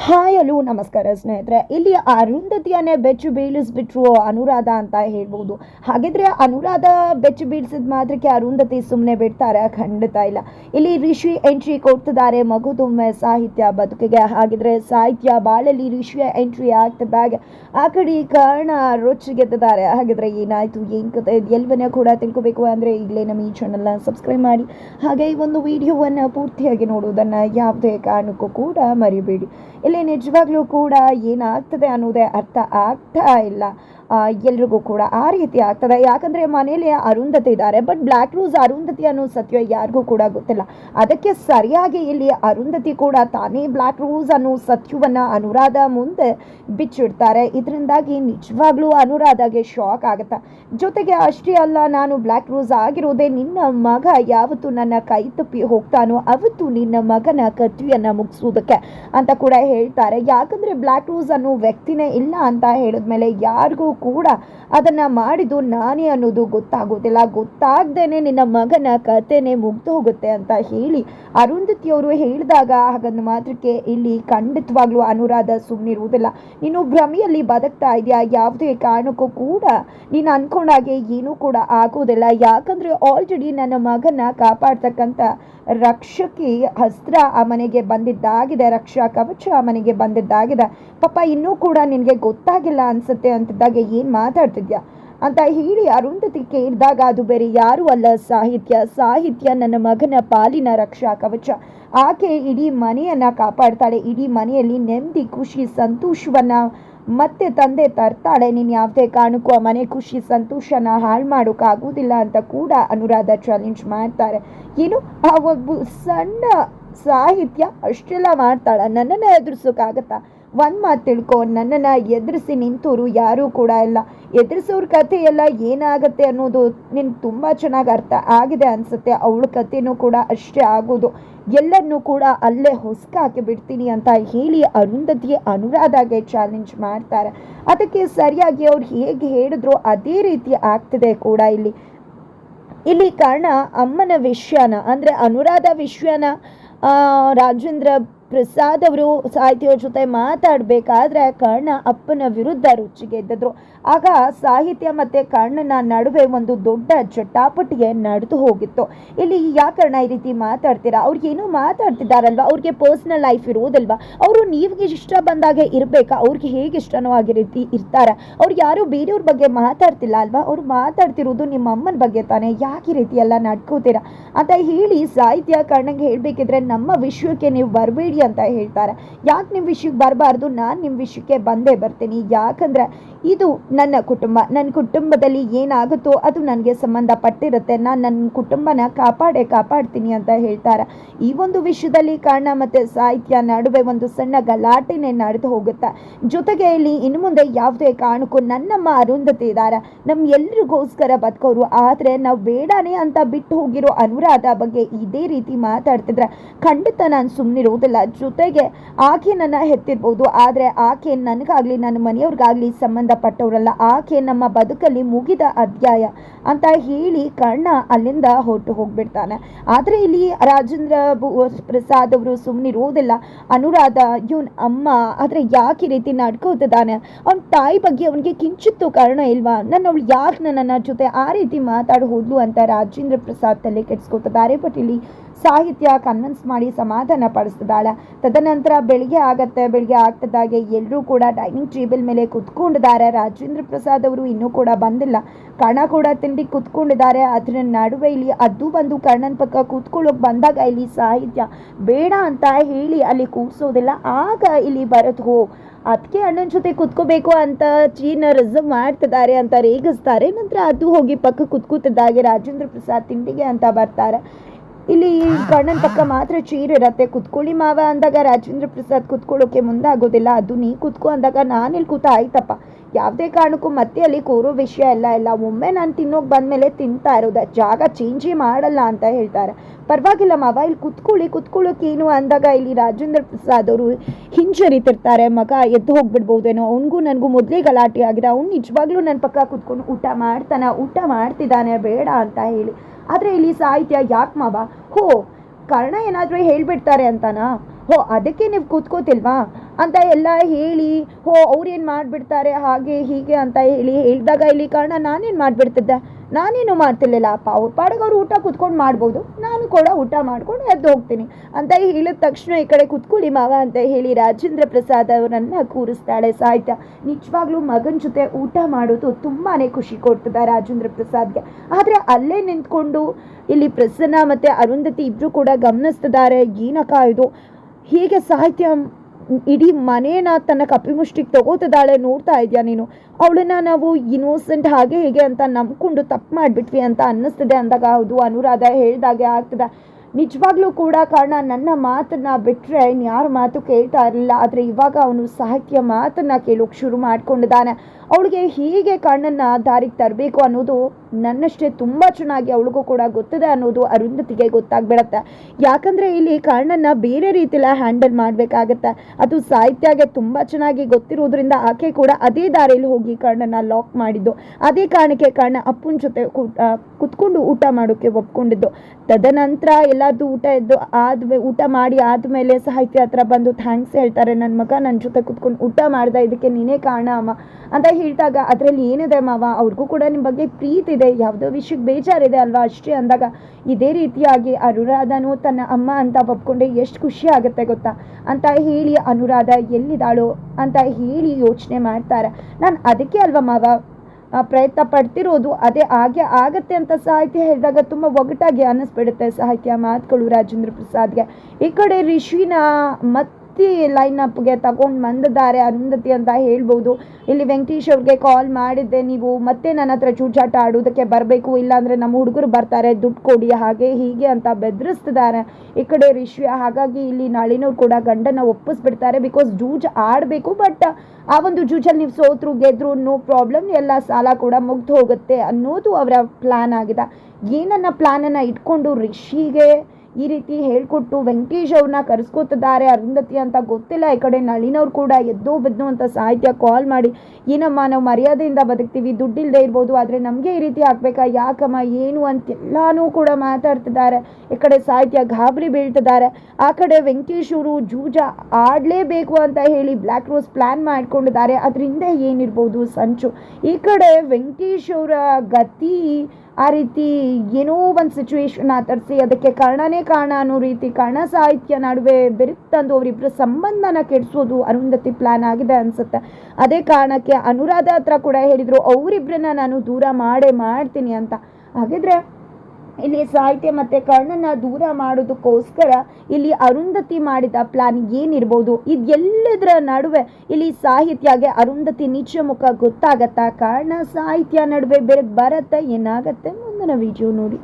Hi hello, ನಮಸ್ಕಾರ ಸ್ನೇಹಿತರೆ. ಇಲ್ಲಿ ಅರುಂಧತಿಯನ್ನೇ ಬೆಚ್ಚು ಬೀಳಿಸ್ಬಿಟ್ರು ಅನುರಾಧ ಅಂತ ಹೇಳ್ಬೋದು. ಹಾಗಿದ್ರೆ ಅನುರಾಧ ಬೆಚ್ಚು ಬೀಳಿಸಿದ ಮಾತ್ರಕ್ಕೆ ಅರುಂಧತಿ ಸುಮ್ಮನೆ ಬಿಡ್ತಾರೆ, ಖಂಡಿತ ಇಲ್ಲ. ಇಲ್ಲಿ ಋಷಿ ಎಂಟ್ರಿ ಕೊಡ್ತಿದ್ದಾರೆ ಮಗುದುಮ್ಮೆ ಸಾಹಿತ್ಯ ಬದುಕಿಗೆ. ಹಾಗಿದ್ರೆ ಸಾಹಿತ್ಯ ಬಾಳಲ್ಲಿ ರಿಷಿಯ ಎಂಟ್ರಿ ಆಗ್ತಿದ್ದಾಗ. ಆ ಕಡೆ ಕಾರಣ ರುಚಿಗೆದ್ದಿದ್ದಾರೆ ಹಾಗಿದ್ರೆ ಏನಾಯ್ತು, ಏನ್ ಕತೆ? ಎಲ್ಲವನ್ನ ಕೂಡ ತಿಳ್ಕೊಬೇಕು ಅಂದ್ರೆ ಈಗಲೇ ನಮ್ಮ ಈ ಚಾನಲ್ನ ಸಬ್ಸ್ಕ್ರೈಬ್ ಮಾಡಿ. ಹಾಗೆ ಈ ಒಂದು ವಿಡಿಯೋವನ್ನು ಪೂರ್ತಿಯಾಗಿ ನೋಡುವುದನ್ನು ಯಾವುದೇ ಕಾರಣಕ್ಕೂ ಕೂಡ ಮರಿಬೇಡಿ. ಇಲ್ಲಿ ನಿಜವಾಗ್ಲೂ ಕೂಡ ಏನಾಗ್ತದೆ ಅನ್ನೋದೇ ಅರ್ಥ ಆಗ್ತಾ ಇಲ್ಲ. ಎಲ್ರಿಗೂ ಕೂಡ ಆ ರೀತಿ ಆಗ್ತದೆ. ಯಾಕಂದ್ರೆ ಮನೇಲಿ ಅರುಂಧತಿ ಇದ್ದಾರೆ. ಬಟ್ ಬ್ಲ್ಯಾಕ್ ರೋಸ್ ಅರುಂಧತಿ ಅನ್ನೋ ಸತ್ಯ ಯಾರಿಗೂ ಕೂಡ ಗೊತ್ತಿಲ್ಲ. ಅದಕ್ಕೆ ಸರಿಯಾಗಿ ಇಲ್ಲಿ ಅರುಂಧತಿ ಕೂಡ ತಾನೇ ಬ್ಲ್ಯಾಕ್ ರೋಸ್ ಅನ್ನೋ ಸತ್ಯವನ್ನ ಅನುರಾಧ ಮುಂದೆ ಬಿಚ್ಚಿಡ್ತಾರೆ. ಇದರಿಂದಾಗಿ ನಿಜವಾಗ್ಲೂ ಅನುರಾಧಗೆ ಶಾಕ್ ಆಗುತ್ತೆ. ಜೊತೆಗೆ ಅಷ್ಟೇ ಅಲ್ಲ, ನಾನು ಬ್ಲ್ಯಾಕ್ ರೋಸ್ ಆಗಿರೋದೇ ನಿನ್ನ ಮಗ ಯಾವತ್ತು ನನ್ನ ಕೈ ತಪ್ಪಿ ಹೋಗ್ತಾನೋ ಅವತ್ತು ನಿನ್ನ ಮಗನ ಕತ್ತಿಯನ್ನ ಮುಗಿಸೋದಕ್ಕೆ ಅಂತ ಕೂಡ ಹೇಳ್ತಾರೆ. ಯಾಕಂದ್ರೆ ಬ್ಲ್ಯಾಕ್ ರೋಸ್ ಅನ್ನೋ ವ್ಯಕ್ತಿನೇ ಇಲ್ಲ ಅಂತ ಹೇಳಿದ್ಮೇಲೆ ಯಾರಿಗೂ ಕೂಡ ಅದನ್ನ ಮಾಡಿದ್ದು ನಾನೇ ಅನ್ನೋದು ಗೊತ್ತಾಗೋದಿಲ್ಲ. ಗೊತ್ತಾಗ್ದೇನೆ ನಿನ್ನ ಮಗನ ಕಥೆನೇ ಮುಗ್ದು ಹೋಗುತ್ತೆ ಅಂತ ಹೇಳಿ ಅರುಂಧತಿಯವರು ಹೇಳಿದಾಗ ಹಾಗನ್ನು ಮಾತ್ರಕ್ಕೆ ಇಲ್ಲಿ ಖಂಡಿತವಾಗ್ಲೂ ಅನುರಾಧ ಸುಮ್ಮನಿರುವುದಿಲ್ಲ ನೀನು ಭ್ರಮೆಯಲ್ಲಿ ಬದುಕ್ತಾ ಇದೆಯಾ? ಯಾವುದೇ ಕಾರಣಕ್ಕೂ ಕೂಡ ನೀನು ಅನ್ಕೊಂಡಾಗೆ ಏನೂ ಕೂಡ ಆಗೋದಿಲ್ಲ. ಯಾಕಂದ್ರೆ ಆಲ್ರೆಡಿ ನನ್ನ ಮಗನ ಕಾಪಾಡ್ತಕ್ಕಂಥ ರಕ್ಷಕಿ ಅಸ್ತ್ರ ಆ ಮನೆಗೆ ಬಂದಿದ್ದಾಗಿದೆ. ರಕ್ಷಾ ಕವಚ ಆ ಮನೆಗೆ ಬಂದಿದ್ದಾಗಿದೆ. ಪಾಪ ಇನ್ನೂ ಕೂಡ ನಿನಗೆ ಗೊತ್ತಾಗಿಲ್ಲ ಅನ್ಸುತ್ತೆ ಅಂತಿದ್ದಾಗ ಏನು ಮಾತಾಡ್ತಿದ್ಯಾ? ಅಂತ ಹೇಳಿ ಅರುಂಧತಿ ಕೇಳಿದಾಗ, ಅದು ಬೇರೆ ಯಾರೂ ಅಲ್ಲ ಸಾಹಿತ್ಯ. ಸಾಹಿತ್ಯ ನನ್ನ ಮಗನ ಪಾಲಿನ ರಕ್ಷಾ ಕವಚ. ಆಕೆ ಇಡೀ ಮನೆಯನ್ನ ಕಾಪಾಡ್ತಾಳೆ. ಇಡೀ ಮನೆಯಲ್ಲಿ ನೆಮ್ಮದಿ, ಖುಷಿ, ಸಂತೋಷವನ್ನ ಮತ್ತೆ ತಂದೆ ತರ್ತಾಳೆ. ನೀನು ಯಾವುದೇ ಕಾರಣಕ್ಕೂ ಆ ಮನೆ ಖುಷಿ, ಸಂತೋಷನ ಹಾಳು ಮಾಡೋಕ್ಕಾಗೋದಿಲ್ಲ ಅಂತ ಕೂಡ ಅನುರಾಧ ಚಾಲೆಂಜ್ ಮಾಡ್ತಾರೆ. ಏನು? ಆ ಒಬ್ಬ ಸಣ್ಣ ಸಾಹಿತ್ಯ ಅಷ್ಟೆಲ್ಲ ಮಾಡ್ತಾಳೆ? ನನ್ನನ್ನು ಎದುರಿಸೋಕ್ಕಾಗತ್ತಾ? ಒಂದು ಮಾತು ತಿಳ್ಕೊ, ನನ್ನನ್ನು ಎದುರಿಸಿ ನಿಂತವರು ಯಾರೂ ಕೂಡ ಇಲ್ಲ. ಎದುರಿಸೋರ ಕಥೆ ಎಲ್ಲ ಏನಾಗತ್ತೆ ಅನ್ನೋದು ನಿನ್ಗೆ ತುಂಬ ಚೆನ್ನಾಗಿ ಅರ್ಥ ಆಗಿದೆ ಅನಿಸುತ್ತೆ. ಅವಳ ಕಥೆನೂ ಕೂಡ ಅಷ್ಟೇ ಆಗೋದು. ಎಲ್ಲರನ್ನೂ ಕೂಡ ಅಲ್ಲೇ ಹೊಸ್ಕ ಹಾಕಿ ಬಿಡ್ತೀನಿ ಅಂತ ಹೇಳಿ ಅರುಂಧತಿ ಅನುರಾಧಾಗೆ ಚಾಲೆಂಜ್ ಮಾಡ್ತಾರೆ. ಅದಕ್ಕೆ ಸರಿಯಾಗಿ ಅವ್ರು ಹೇಗೆ ಹೇಳಿದ್ರು ಅದೇ ರೀತಿ ಆಗ್ತಿದೆ ಕೂಡ ಇಲ್ಲಿ. ಇಲ್ಲಿ ಕಾರಣ ಅಮ್ಮನ ವಿಷಯನ, ಅಂದರೆ ಅನುರಾಧ ವಿಷಯನ ರಾಜೇಂದ್ರ ಪ್ರಸಾದ್ ಅವರು ಸಾಹಿತ್ಯವ್ರ ಜೊತೆ ಮಾತಾಡಬೇಕಾದ್ರೆ ಕರ್ಣ ಅಪ್ಪನ ವಿರುದ್ಧ ರುಚಿಗೆ ಇದ್ದದ್ರು ಆಗ ಸಾಹಿತ್ಯ ಮತ್ತು ಕರ್ಣನ ನಡುವೆ ಒಂದು ದೊಡ್ಡ ಜಟಾಪಟಿಗೆ ನಡೆದು ಹೋಗಿತ್ತು. ಇಲ್ಲಿ ಯಾಕರ್ಣ ಈ ರೀತಿ ಮಾತಾಡ್ತೀರಾ? ಅವ್ರಿಗೆ ಏನೂ ಮಾತಾಡ್ತಿದ್ದಾರಲ್ವಾ? ಅವ್ರಿಗೆ ಪರ್ಸ್ನಲ್ ಲೈಫ್ ಇರೋದಲ್ವಾ ಅವರು ನೀವಿಗೆ ಇಷ್ಟ ಬಂದಾಗೆ ಇರಬೇಕಾ? ಅವ್ರಿಗೆ ಹೇಗೆ ಇಷ್ಟನೋ ಆಗಿ ರೀತಿ ಇರ್ತಾರೆ. ಅವ್ರು ಯಾರು ಬೇರೆಯವ್ರ ಬಗ್ಗೆ ಮಾತಾಡ್ತಿಲ್ಲ ಅಲ್ವಾ? ಅವ್ರು ಮಾತಾಡ್ತಿರೋದು ನಿಮ್ಮ ಅಮ್ಮನ ಬಗ್ಗೆ ತಾನೇ. ಯಾಕೆ ಈ ರೀತಿ ಎಲ್ಲ ನಡ್ಕೋತೀರಾ? ಅಂತ ಹೇಳಿ ಸಾಹಿತ್ಯ ಕರ್ಣಂಗೆ ಹೇಳಬೇಕಿದ್ರೆ, ನಮ್ಮ ವಿಷಯಕ್ಕೆ ನೀವು ಬರಬೇಡಿ ಅಂತ ಹೇಳ್ತಾರೆ. ಯಾಕೆ ನಿಮ್ಮ ವಿಷಯಕ್ಕೆ ಬರಬಾರ್ದು? ನಾನು ನಿಮ್ಮ ವಿಷಯಕ್ಕೆ ಬಂದೇ ಬರ್ತೀನಿ. ಯಾಕಂದ್ರೆ ಇದು ನನ್ನ ಕುಟುಂಬ. ನನ್ನ ಕುಟುಂಬದಲ್ಲಿ ಏನಾಗುತ್ತೋ ಅದು ನನಗೆ ಸಂಬಂಧಪಟ್ಟಿರುತ್ತೆ. ನಾನು ನನ್ನ ಕುಟುಂಬನ ಕಾಪಾಡೇ, ಕಾಪಾಡ್ತೀನಿ ಅಂತ ಹೇಳ್ತಾರೆ. ಈ ಒಂದು ವಿಷಯದಲ್ಲಿ ಕಾರಣ ಮತ್ತು ಸಾಹಿತ್ಯ ನಡುವೆ ಒಂದು ಸಣ್ಣ ಗಲಾಟೆನೆ ನಡೆದು ಹೋಗುತ್ತೆ. ಜೊತೆಗೆ ಇಲ್ಲಿ ಇನ್ನು ಮುಂದೆ ಯಾವುದೇ ಕಾರಣಕ್ಕೂ ನನ್ನಮ್ಮ ಅರುಂಧತಿ ಇದ್ದಾರೆ. ನಮ್ಮ ಎಲ್ರಿಗೋಸ್ಕರ ಬದುಕೋರು. ಆದರೆ ನಾವು ಬೇಡಾನೆ ಅಂತ ಬಿಟ್ಟು ಹೋಗಿರೋ ಅನುರಾಧ ಬಗ್ಗೆ ಇದೇ ರೀತಿ ಮಾತಾಡ್ತಿದ್ರೆ ಖಂಡಿತ ನಾನು ಸುಮ್ಮನಿರೋದಿಲ್ಲ ಜೊತೆಗೆ ಆಕೆ ನನ್ನ ಹೆತ್ತಿರ್ಬೋದು. ಆದರೆ ಆಕೆ ನನಗಾಗಲಿ, ನನ್ನ ಮನೆಯವ್ರಿಗಾಗಲಿ ಸಂಬಂಧಪಟ್ಟವರಲ್ಲ. ಆಕೆ ನಮ್ಮ ಬದುಕಲ್ಲಿ ಮುಗಿದ ಅಧ್ಯಾಯ ಅಂತ ಹೇಳಿ ಕರ್ಣ ಅಲ್ಲಿಂದ ಹೊರಟು ಹೋಗ್ಬಿಡ್ತಾನೆ. ಆದರೆ ಇಲ್ಲಿ ರಾಜೇಂದ್ರ ಪ್ರಸಾದ್ ಅವರು ಸುಮ್ಮನಿರೋದಿಲ್ಲ ಅನುರಾಧ, ಇವನ್ ಅಮ್ಮ, ಆದರೆ ಯಾಕೆ ರೀತಿ ನಡ್ಕೋತಿದ್ದಾನೆ? ಅವನ ತಾಯಿ ಬಗ್ಗೆ ಅವನಿಗೆ ಕಿಂಚಿತ್ತು ಕಾರಣ ಇಲ್ವಾ? ನನ್ನ ಅವಳು ಯಾಕೆ ನನ್ನ ಜೊತೆ ಆ ರೀತಿ ಮಾತಾಡಿ ಹೋದ್ಲು ಅಂತ ರಾಜೇಂದ್ರ ಪ್ರಸಾದ್ ತಲೆ ಕೆಡಿಸ್ಕೊತಿದ್ದಾರೆ. ಬಟ್ ಇಲ್ಲಿ ಸಾಹಿತ್ಯ ಕನ್ವಿನ್ಸ್ ಮಾಡಿ ಸಮಾಧಾನ ಪಡಿಸ್ತಿದ್ದಾಳೆ ತದನಂತರ ಬೆಳಿಗ್ಗೆ ಆಗತ್ತೆ ಬೆಳಿಗ್ಗೆ ಆಗ್ತದಾಗೆ ಎಲ್ಲರೂ ಕೂಡ ಡೈನಿಂಗ್ ಟೇಬಲ್ ಮೇಲೆ ಕುತ್ಕೊಂಡಿದ್ದಾರೆ. ರಾಜೇಂದ್ರ ಪ್ರಸಾದ್ ಅವರು ಇನ್ನೂ ಕೂಡ ಬಂದಿಲ್ಲ. ಕಣ ಕೂಡ ತಿಂಡಿ ಕುತ್ಕೊಂಡಿದ್ದಾರೆ. ಅದರ ನಡುವೆ ಇಲ್ಲಿ ಅದು ಬಂದು ಕರ್ಣನ ಪಕ್ಕ ಕೂತ್ಕೊಳ್ಳೋಕೆ ಬಂದಾಗ ಇಲ್ಲಿ ಸಾಹಿತ್ಯ ಬೇಡ ಅಂತ ಹೇಳಿ ಅಲ್ಲಿ ಕೂರ್ಸೋದಿಲ್ಲ. ಆಗ ಇಲ್ಲಿ ಬರೋದು ಹೋ ಅದಕ್ಕೆ ಅಣ್ಣನ ಜೊತೆ ಕುತ್ಕೋಬೇಕು ಅಂತ ಚೀನ ರಿಸರ್ವ್ ಮಾಡ್ತಿದ್ದಾರೆ ಅಂತ ರೇಗಿಸ್ತಾರೆ. ನಂತರ ಅದು ಹೋಗಿ ಪಕ್ಕ ಕುತ್ಕೂತಿದ್ದಾಗೆ ರಾಜೇಂದ್ರ ಪ್ರಸಾದ್ ತಿಂಡಿಗೆ ಅಂತ ಬರ್ತಾರೆ. ಇಲ್ಲಿ ಕಣ್ಣನ ಪಕ್ಕ ಮಾತ್ರ ಚೀರ್ ಇರತ್ತೆ. ಕುತ್ಕೊಳ್ಳಿ ಮಾವ ಅಂದಾಗ ರಾಜೇಂದ್ರ ಪ್ರಸಾದ್ ಕುತ್ಕೊಳ್ಳೋಕೆ ಮುಂದಾಗೋದಿಲ್ಲ. ಅದು ನೀ ಕುತ್ಕೋ ಅಂದಾಗ ನಾನಿಲ್ಲಿ ಕೂತ ಆಯ್ತಪ್ಪ. ಯಾವುದೇ ಕಾರಣಕ್ಕೂ ಮತ್ತೆ ಅಲ್ಲಿ ಕೂರೋ ವಿಷಯ ಎಲ್ಲ ಇಲ್ಲ. ಒಮ್ಮೆ ನಾನು ತಿನ್ನೋಕೆ ಬಂದಮೇಲೆ ತಿಂತಾ ಇರೋದು. ಜಾಗ ಚೇಂಜೇ ಮಾಡಲ್ಲ ಅಂತ ಹೇಳ್ತಾರೆ. ಪರವಾಗಿಲ್ಲ ಮಾವ, ಇಲ್ಲಿ ಕುತ್ಕೊಳ್ಳಿ ಕುತ್ಕೊಳ್ಳೋಕೇನು ಅಂದಾಗ ಇಲ್ಲಿ ರಾಜೇಂದ್ರ ಪ್ರಸಾದ್ ಅವರು ಹಿಂಜರಿತಿರ್ತಾರೆ. ಮಗ ಎದ್ದು ಹೋಗ್ಬಿಡ್ಬೋದೇನೋ. ಅವನಿಗೂ ನನಗೂ ಮೊದಲೇ ಗಲಾಟೆ ಆಗಿದೆ. ಅವ್ನು ನಿಜವಾಗ್ಲೂ ನನ್ನ ಪಕ್ಕ ಕುತ್ಕೊಂಡು ಊಟ ಮಾಡ್ತಾನೆ. ಊಟ ಮಾಡ್ತಿದ್ದಾನೆ, ಬೇಡ ಅಂತ ಹೇಳಿ. ಆದರೆ ಇಲ್ಲಿ ಸಾಹಿತ್ಯ ಯಾಕೆ ಮಾವ? ಹೋ ಕರ್ಣ ಏನಾದರೂ ಹೇಳಿಬಿಡ್ತಾರೆ ಅಂತನಾ? ಹೋ, ಅದಕ್ಕೆ ನೀವು ಕೂತ್ಕೋತಿಲ್ವಾ? ಅಂತ ಎಲ್ಲ ಹೇಳಿ, ಹೋ ಅವ್ರೇನು ಮಾಡಿಬಿಡ್ತಾರೆ, ಹಾಗೆ ಹೀಗೆ ಅಂತ ಹೇಳಿ, ಹೇಳಿದಾಗ ಇಲ್ಲಿ ಕಾರಣ ನಾನೇನು ಮಾಡಿಬಿಡ್ತಿದ್ದೆ? ನಾನೇನು ಮಾಡ್ತಿರ್ಲಿಲ್ಲ. ಅಪ್ಪ, ಅವ್ರ ಪಾಡಿಗೆ ಅವ್ರು ಊಟ ಕುತ್ಕೊಂಡು ಮಾಡ್ಬೋದು. ನಾನು ಕೂಡ ಊಟ ಮಾಡ್ಕೊಂಡು ಎದ್ದು ಹೋಗ್ತೀನಿ. ಅಂತ ಹೇಳಿದ ತಕ್ಷಣ ಈ ಕಡೆ ಕುತ್ಕೊಳ್ಳಿ ಮಾವ ಅಂತ ಹೇಳಿ ರಾಜೇಂದ್ರ ಪ್ರಸಾದ್ ಅವರನ್ನು ಕೂರಿಸ್ತಾಳೆ. ಸಾಹಿತ್ಯ ನಿಜವಾಗ್ಲೂ ಮಗನ ಜೊತೆ ಊಟ ಮಾಡೋದು ತುಂಬಾ ಖುಷಿ ಕೊಡ್ತದೆ ರಾಜೇಂದ್ರ ಪ್ರಸಾದ್ಗೆ. ಆದರೆ ಅಲ್ಲೇ ನಿಂತ್ಕೊಂಡು ಇಲ್ಲಿ ಪ್ರಸನ್ನ ಮತ್ತು ಅರುಂಧತಿ ಇಬ್ಬರು ಕೂಡ ಗಮನಿಸ್ತಿದ್ದಾರೆ. ಏನಕ್ಕ ಇದು? ಹೀಗೆ ಸಾಹಿತ್ಯ ಇಡೀ ಮನೇನ ತನ್ನ ಕಪಿಮುಷ್ಟಿಗೆ ತಗೋತಿದ್ದಾಳೆ ನೋಡ್ತಾ ಇದೆಯಾ ನೀನು? ಅವಳನ್ನ ನಾವು ಇನ್ನೋಸೆಂಟ್ ಹಾಗೆ ಹೀಗೆ ಅಂತ ನಂಬ್ಕೊಂಡು ತಪ್ಪು ಮಾಡಿಬಿಟ್ವಿ ಅಂತ ಅನ್ನಿಸ್ತಿದೆ ಅಂದಾಗ ಹೌದು. ಅನುರಾಧ ಹೇಳಿದಾಗೆ ಆಗ್ತದೆ. ನಿಜವಾಗ್ಲೂ ಕೂಡ ಕಾರಣ ನನ್ನ ಮಾತನ್ನ ಬಿಟ್ಟರೆ ಇನ್ಯಾರ ಮಾತು ಕೇಳ್ತಾ ಇರಲಿಲ್ಲ. ಆದರೆ ಇವಾಗ ಅವನು ಸಾಹಿತ್ಯ ಮಾತನ್ನ ಕೇಳೋಕೆ ಶುರು ಮಾಡ್ಕೊಂಡಿದ್ದಾನೆ. ಅವಳಿಗೆ ಹೀಗೆ ಕಣ್ಣನ್ನು ದಾರಿಗೆ ತರಬೇಕು ಅನ್ನೋದು ನನ್ನಷ್ಟೇ ತುಂಬ ಚೆನ್ನಾಗಿ ಅವಳಿಗೂ ಕೂಡ ಗೊತ್ತಿದೆ ಅನ್ನೋದು ಅರುಂಧತಿಗೆ ಗೊತ್ತಾಗ್ಬಿಡತ್ತೆ. ಯಾಕಂದರೆ ಇಲ್ಲಿ ಕಣ್ಣನ್ನು ಬೇರೆ ರೀತಿಯಲ್ಲ ಹ್ಯಾಂಡಲ್ ಮಾಡಬೇಕಾಗತ್ತೆ. ಅದು ಸಾಹಿತ್ಯಗೆ ತುಂಬ ಚೆನ್ನಾಗಿ ಗೊತ್ತಿರೋದ್ರಿಂದ ಆಕೆ ಕೂಡ ಅದೇ ದಾರಿಯಲ್ಲಿ ಹೋಗಿ ಕಣ್ಣನ್ನು ಲಾಕ್ ಮಾಡಿದ್ದು. ಅದೇ ಕಾರಣಕ್ಕೆ ಕಣ್ಣ ಅಪ್ಪನ ಜೊತೆ ಕುತ್ಕೊಂಡು ಊಟ ಮಾಡೋಕ್ಕೆ ಒಪ್ಕೊಂಡಿದ್ದು. ತದನಂತರ ಎಲ್ಲಾದ್ರೂ ಊಟ ಎದ್ದು ಆದ್ಮೇ, ಊಟ ಮಾಡಿ ಆದಮೇಲೆ ಸಾಹಿತ್ಯ ಹತ್ರ ಬಂದು ಥ್ಯಾಂಕ್ಸ್ ಹೇಳ್ತಾರೆ. ನನ್ನ ಮಗ ನನ್ನ ಜೊತೆ ಕುತ್ಕೊಂಡು ಊಟ ಮಾಡ್ದೆ? ಇದಕ್ಕೆ ನೀನೇ ಕಾರಣ ಅಮ್ಮ. ಅಂತ ಹೇಳಿದಾಗ ಅದರಲ್ಲಿ ಏನಿದೆ ಮಾವ? ಅವ್ರಿಗೂ ಕೂಡ ನಿಮ್ಮ ಬಗ್ಗೆ ಪ್ರೀತಿ ಇದೆ. ಯಾವುದೋ ವಿಷಯಕ್ಕೆ ಬೇಜಾರಿದೆ ಅಲ್ವಾ? ಅಷ್ಟೇ ಅಂದಾಗ ಇದೇ ರೀತಿಯಾಗಿ ಅನುರಾಧನು ತನ್ನ ಅಮ್ಮ ಅಂತ ಒಪ್ಕೊಂಡೆ ಎಷ್ಟು ಖುಷಿ ಆಗುತ್ತೆ ಗೊತ್ತಾ? ಅಂತ ಹೇಳಿ ಅನುರಾಧ ಎಲ್ಲಿದ್ದಾಳೋ ಅಂತ ಹೇಳಿ ಯೋಚನೆ ಮಾಡ್ತಾರೆ. ನಾನು ಅದಕ್ಕೆ ಅಲ್ವಾ ಮಾವ? ಪ್ರಯತ್ನ ಪಡ್ತಿರೋದು ಅದೇ ಹಾಗೆ ಆಗತ್ತೆ ಅಂತ ಸಾಹಿತ್ಯ ಹೇಳಿದಾಗ ತುಂಬ ಒಗಟಾಗಿ ಅನ್ನಿಸ್ಬಿಡುತ್ತೆ ಸಾಹಿತ್ಯ. ಮಾತುಗಳು ರಾಜೇಂದ್ರ ಪ್ರಸಾದ್ಗೆ. ಈ ಕಡೆ ರಿಷಿನ ಮತ್ತೆ ಲೈನ್ ಅಪ್ಗೆ ತಗೊಂಡು ಬಂದಿದ್ದಾರೆ ಅರುಂಧತಿ ಅಂತ ಹೇಳ್ಬೋದು. ಇಲ್ಲಿ ವೆಂಕಟೇಶ್ ಅವ್ರಿಗೆ ಕಾಲ್ ಮಾಡಿದ್ದೆ ನೀವು, ಮತ್ತೆ ನನ್ನ ಹತ್ರ ಚೂಚಾಟ ಆಡೋದಕ್ಕೆ ಬರಬೇಕು, ಇಲ್ಲಾಂದರೆ ನಮ್ಮ ಹುಡುಗರು ಬರ್ತಾರೆ, ದುಡ್ಡು ಕೊಡಿ, ಹಾಗೆ ಹೀಗೆ ಅಂತ ಬೆದರಿಸ್ತಿದ್ದಾರೆ ಈ ಕಡೆ ರಿಶ್ವ ಹಾಗಾಗಿ ಇಲ್ಲಿ ನಳಿನವ್ರು ಕೂಡ ಗಂಡನ ಒಪ್ಪಿಸ್ಬಿಡ್ತಾರೆ ಬಿಕಾಸ್ ಜೂಜ್ ಆಡಬೇಕು ಬಟ್ ಆ ಒಂದು ಜೂಜಲ್ಲಿ ನೀವು ಸೋತ್ರು, ಗೆದ್ರು ನೋ ಪ್ರಾಬ್ಲಮ್ ಎಲ್ಲ ಸಾಲ ಕೂಡ ಮುಗ್ದು ಹೋಗುತ್ತೆ ಅನ್ನೋದು ಅವರ ಪ್ಲ್ಯಾನ್ ಆಗಿದೆ. ಏನನ್ನ ಪ್ಲ್ಯಾನನ್ನು ಇಟ್ಕೊಂಡು ರಿಷಿಗೆ ಈ ರೀತಿ ಹೇಳ್ಕೊಟ್ಟು ವೆಂಕಟೇಶ್ ಅವ್ರನ್ನ ಕರೆಸ್ಕೊತಿದ್ದಾರೆ, ಅರುಂಧತಿ ಅಂತ ಗೊತ್ತಿಲ್ಲ. ಈ ಕಡೆ ನಳಿನವ್ರು ಕೂಡ ಎದ್ದು ಬಿದ್ದು ಅಂತ ಸಾಹಿತ್ಯ ಕಾಲ್ ಮಾಡಿ, ಏನಮ್ಮ ನಾವು ಮರ್ಯಾದೆಯಿಂದ ಬದುಕ್ತೀವಿ ದುಡ್ಡಿಲ್ಲದೆ ಇರ್ಬೋದು, ಆದರೆ ನಮಗೆ ಈ ರೀತಿ ಹಾಕ್ಬೇಕಾ ಯಾಕಮ್ಮ? ಏನು? ಅಂತೆಲ್ಲಾನು ಕೂಡ ಮಾತಾಡ್ತಿದ್ದಾರೆ. ಈ ಕಡೆ ಸಾಹಿತ್ಯ ಗಾಬರಿ ಬೀಳ್ತಿದ್ದಾರೆ. ಆ ಕಡೆ ವೆಂಕಟೇಶ್ ಅವರು ಜೂಜ ಆಡಲೇಬೇಕು ಅಂತ ಹೇಳಿ ಬ್ಲ್ಯಾಕ್ ರೋಸ್ ಪ್ಲ್ಯಾನ್ ಮಾಡ್ಕೊಂಡಿದ್ದಾರೆ. ಅದರಿಂದ ಏನಿರ್ಬೋದು ಸಂಚು. ಈ ಕಡೆ ವೆಂಕಟೇಶ್ ಅವರ ಗತಿ ಆ ರೀತಿ ಏನೋ ಒಂದು ಸಿಚುವೇಶನ್ ಆತರಿಸಿ, ಅದಕ್ಕೆ ಕಾರಣನೇ ಕಾರಣ ಅನ್ನೋ ರೀತಿ ಕರ್ಣ ಸಾಹಿತ್ಯ ನಡುವೆ ಬೆರೆತಂದು ಅವರಿಬ್ಬರ ಸಂಬಂಧನ ಕೆಡಿಸೋದು ಅರುಂಧತಿ ಪ್ಲಾನ್ ಆಗಿದೆ ಅನ್ಸುತ್ತೆ. ಅದೇ ಕಾರಣಕ್ಕೆ ಅನುರಾಧ ಹತ್ರ ಕೂಡ ಹೇಳಿದರು ಅವರಿಬ್ಬರನ್ನ ನಾನು ದೂರ ಮಾಡೇ ಮಾಡ್ತೀನಿ ಅಂತ. ಹಾಗಿದ್ರೆ ಇಲ್ಲಿ ಸಾಹಿತ್ಯ ಮತ್ತು ಕರ್ಣನ ದೂರ ಮಾಡೋದಕ್ಕೋಸ್ಕರ ಇಲ್ಲಿ ಅರುಂಧತಿ ಮಾಡಿದ ಪ್ಲಾನ್ ಏನಿರ್ಬೋದು? ಇದೆಲ್ಲದರ ನಡುವೆ ಇಲ್ಲಿ ಸಾಹಿತ್ಯಗೆ ಅರುಂಧತಿ ನಿಜ ಮುಖ ಗೊತ್ತಾಗತ್ತಾ? ಕಾರಣ ಸಾಹಿತ್ಯ ನಡುವೆ ಬೇರೆ, ಬರತ್ತೆ, ಏನಾಗತ್ತೆ ಮುಂದಿನ ವಿಡಿಯೋ ನೋಡಿ.